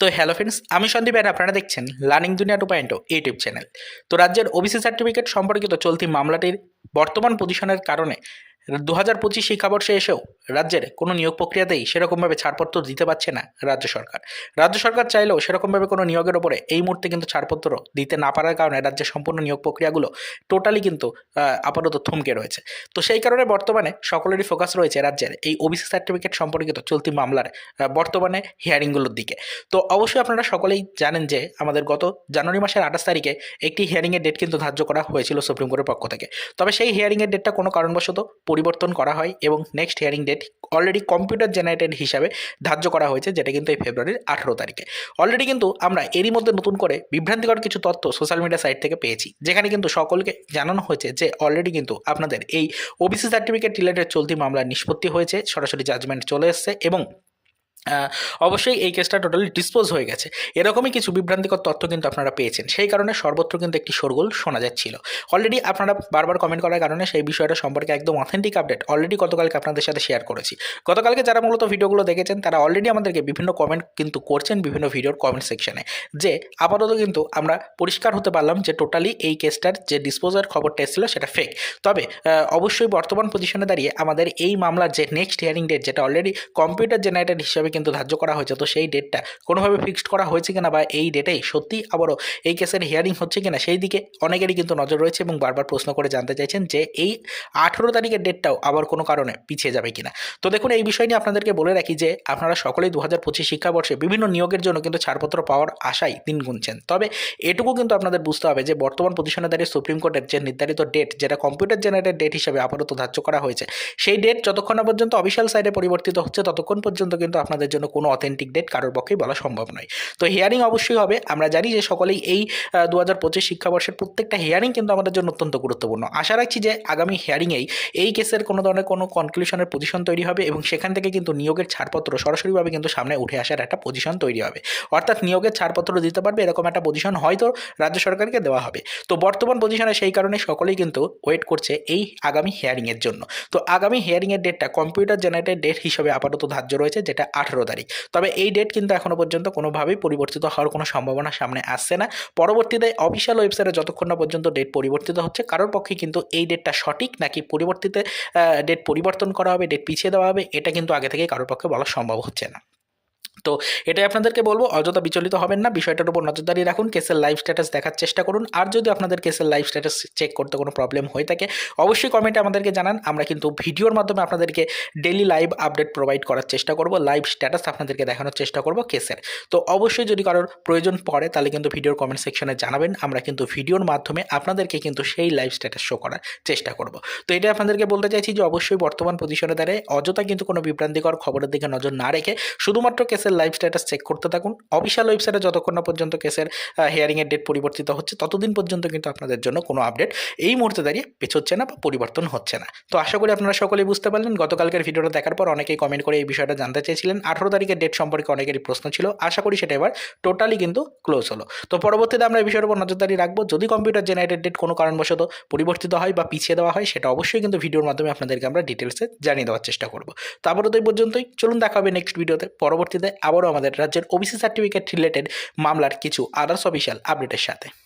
তো hello friends আমি সন্দীপ আর আপনারা দেখছেন লার্নিং দুনিয়া টু পয়েন্ট ইউটিউব চ্যানেল তো রাজ্যের ওবিসি সার্টিফিকেট সম্পর্কিত চলতি মামলাটির বর্তমান পজিশনের কারণে দু হাজার পঁচিশ শিক্ষাবর্ষে এসেও রাজ্যের কোনো নিয়োগ প্রক্রিয়াতেই সেরকমভাবে ছাড়পত্র দিতে পারছে না রাজ্য সরকার। রাজ্য সরকার চাইলেও সেরকমভাবে কোনো নিয়োগের ওপরে এই মুহূর্তে কিন্তু ছাড়পত্র দিতে না পারার কারণে রাজ্যের সম্পূর্ণ নিয়োগ প্রক্রিয়াগুলো টোটালি কিন্তু আপাতত থমকে রয়েছে। তো সেই কারণে বর্তমানে সকলেরই ফোকাস রয়েছে রাজ্যের এই ওবিসি সার্টিফিকেট সম্পর্কিত চলতি মামলার বর্তমানে হিয়ারিংগুলোর দিকে। তো অবশ্যই আপনারা সকলেই জানেন যে আমাদের গত জানুয়ারি মাসের আঠাশ তারিখে একটি হিয়ারিংয়ের ডেট কিন্তু ধার্য করা হয়েছিল সুপ্রিম কোর্টের পক্ষ থেকে। তবে সেই হিয়ারিংয়ের ডেটটা কোনো কারণবশত পরিবর্তন করা হয় এবং next hearing date already computer generated হিসাবে ধার্য করা হয়েছে, যেটা কিন্তু এই ফেব্রুয়ারির আঠেরো তারিখে। অলরেডি কিন্তু আমরা এরই মধ্যে নতুন করে বিভ্রান্তিকর কিছু তথ্য সোশ্যাল মিডিয়া সাইট থেকে পেয়েছি, যেখানে কিন্তু সকলকে জানানো হয়েছে যে অলরেডি কিন্তু আপনাদের এই ওবিসি সার্টিফিকেট রিলেটেড চলতি মামলার নিষ্পত্তি হয়েছে, সরাসরি জাজমেন্ট চলে এসছে এবং অবশ্যই এই কেসটা টোটালি ডিসপোজ হয়ে গেছে। এরকমই কিছু বিভ্রান্তিকর তথ্য কিন্তু আপনারা পেয়েছেন। সেই কারণে সর্বত্র কিন্তু একটি শোরগোল শোনা যাচ্ছিল। অলরেডি আপনারা বারবার কমেন্ট করার কারণে সেই বিষয়টা সম্পর্কে একদম অথেন্টিক আপডেট অলরেডি গতকালকে আপনাদের সাথে শেয়ার করেছি। গতকালকে যারা মূলত ভিডিওগুলো দেখেছেন, তারা অলরেডি আমাদেরকে বিভিন্ন কমেন্ট কিন্তু করছেন বিভিন্ন ভিডিওর কমেন্ট সেকশনে যে আপাতত কিন্তু আমরা পরিষ্কার হতে পারলাম যে টোটালি এই কেসটার যে ডিসপোজার খবরটা এসেছিল সেটা ফেক তবে অবশ্যই বর্তমান পজিশনে দাঁড়িয়ে আমাদের এই মামলার যে নেক্সট হিয়ারিং ডেট যেটা অলরেডি কম্পিউটার জেনারেটেড হিসাবে কিন্তু ধার্য করা হয়েছে। তো সেই ডেটটা কোনোভাবে ফিক্সড করা হয়েছে কিনা বা এই ডেটেই সত্যি আবারও এই কেসের হিয়ারিং হচ্ছে কিনা সেই দিকে অনেকেরই কিন্তু নজর রয়েছে এবং বারবার প্রশ্ন করে জানতে চাইছেন যে এই আঠেরো তারিখের ডেটটাও আবার কোনো কারণে পিছিয়ে যাবে কিনা। তো দেখুন, এই বিষয় নিয়ে আপনাদেরকে বলে রাখি যে আপনারা সকলেই দু হাজার পঁচিশ শিক্ষাবর্ষে বিভিন্ন নিয়োগের জন্য কিন্তু ছাড়পত্র পাওয়ার আশায় দিন গুনছেন। তবে এটুকু কিন্তু আপনাদের বুঝতে হবে যে বর্তমান পজিশনে দাঁড়িয়ে সুপ্রিম কোর্টের যে নির্ধারিত ডেট যেটা কম্পিউটার জেনারেটেড ডেট হিসেবে আপাতত ধার্য করা হয়েছে, সেই ডেট যতক্ষণ না পর্যন্ত অফিসিয়াল সাইডে পরিবর্তিত হচ্ছে, ততক্ষণ পর্যন্ত কিন্তু আপনাদের জন্য কোনো অথেন্টিক ডেট কারোর পক্ষেই বলা সম্ভব নয়। তো হিয়ারিং অবশ্যই হবে। আমরা জানি যে সকলেই এই দু হাজার পঁচিশ শিক্ষাবর্ষের প্রত্যেকটা হিয়ারিং কিন্তু আমাদের জন্য অত্যন্ত গুরুত্বপূর্ণ। আশা রাখছি যে আগামী হিয়ারিংয়েই এই কেসের কোনো ধরনের কোনো কনক্লুশনের পজিশন তৈরি হবে এবং সেখান থেকে কিন্তু নিয়োগের ছাড়পত্র সরাসরিভাবে কিন্তু সামনে উঠে আসার একটা পজিশন তৈরি হবে। অর্থাৎ নিয়োগের ছাড়পত্র দিতে পারবে এরকম একটা পজিশন হয়তো রাজ্য সরকারকে দেওয়া হবে। তো বর্তমান পজিশনে সেই কারণে সকলেই কিন্তু ওয়েট করছে এই আগামী হিয়ারিংয়ের জন্য। তো আগামী হিয়ারিংয়ের ডেটটা কম্পিউটার জেনারেটেড ডেট হিসেবে আপাতত ধার্য রয়েছে, যেটা আঠেরো তারিখ। তবে এই ডেট কিন্তু এখনও পর্যন্ত কোনোভাবেই পরিবর্তিত হওয়ার কোনো সম্ভাবনা সামনে আসছে না। পরবর্তীতে অফিসিয়াল ওয়েবসাইটে যতক্ষণ না পর্যন্ত ডেট পরিবর্তিত হচ্ছে, কারোর পক্ষে কিন্তু এই ডেটটা সঠিক নাকি পরিবর্তিতে ডেট পরিবর্তন করা হবে ডেট পিছিয়ে দেওয়া হবে, এটা কিন্তু আগে থেকে কারোর পক্ষে বলা সম্ভব হচ্ছে না। তো এটাই আপনাদেরকে বলব, অযথা বিচলিত হবেন না, বিষয়টার উপর নজরদারি রাখুন, কেসের লাইভ স্ট্যাটাস দেখার চেষ্টা করুন, আর যদি আপনাদের কেসের লাইভ স্ট্যাটাস চেক করতে কোনো প্রবলেম হয়ে থাকে, অবশ্যই কমেন্টে আমাদেরকে জানান, আমরা কিন্তু ভিডিওর মাধ্যমে আপনাদেরকে ডেলি লাইভ আপডেট প্রোভাইড করার চেষ্টা করব লাইভ স্ট্যাটাস আপনাদেরকে দেখানোর চেষ্টা করব কেসের। তো অবশ্যই যদি কারোর প্রয়োজন পড়ে, তাহলে কিন্তু ভিডিওর কমেন্ট সেকশনে জানাবেন, আমরা কিন্তু ভিডিওর মাধ্যমে আপনাদেরকে কিন্তু সেই লাইভ স্ট্যাটাস শো করার চেষ্টা করব। তো এটা আপনাদেরকে বলতে চাইছি যে, অবশ্যই বর্তমান পজিশনে দাঁড়িয়ে, অযথা কিন্তু কোনো বিভ্রান্তিকর খবরের দিকে নজর না রেখে, শুধুমাত্র কেসের লাইভ স্ট্যাটাস চেক করতে থাকুন। অফিসিয়াল ওয়েবসাইটে যতক্ষণ না পর্যন্ত কেসের হিয়ারিংয়ের ডেট পরিবর্তিত হচ্ছে, ততদিন পর্যন্ত কিন্তু আপনাদের জন্য কোনো আপডেট এই মুহূর্তে দাঁড়িয়ে পেছোচ্ছে না বা পরিবর্তন হচ্ছে না। তো আশা করি আপনারা সকলেই বুঝতে পারলেন। গতকালকের ভিডিওটা দেখার পর অনেকেই কমেন্ট করে এই বিষয়টা জানতে চেয়েছিলেন। আঠারো তারিখের ডেট সম্পর্কে অনেকেরই প্রশ্ন ছিল। আশা করি সেটা এবার টোটালি কিন্তু ক্লোজ হলো। তো পরবর্তীতে আমরা এই বিষয়ের উপর নজরদারি রাখব। যদি কম্পিউটার জেনারেটেড ডেট কোনো কারণবশত পরিবর্তিত হয় বা পিছিয়ে দেওয়া হয়, সেটা অবশ্যই কিন্তু ভিডিওর মাধ্যমে আপনাদেরকে আমরা ডিটেলসে জানিয়ে দেওয়ার চেষ্টা করব। তো এই পর্যন্তই। চলুন দেখা হবে নেক্সট ভিডিওতে পরবর্তীতে আবারও আমাদের রাজ্যের ওবিসি সার্টিফিকেট রিলেটেড মামলার কিছু আদার্স অফিসিয়াল আপডেটের সাথে।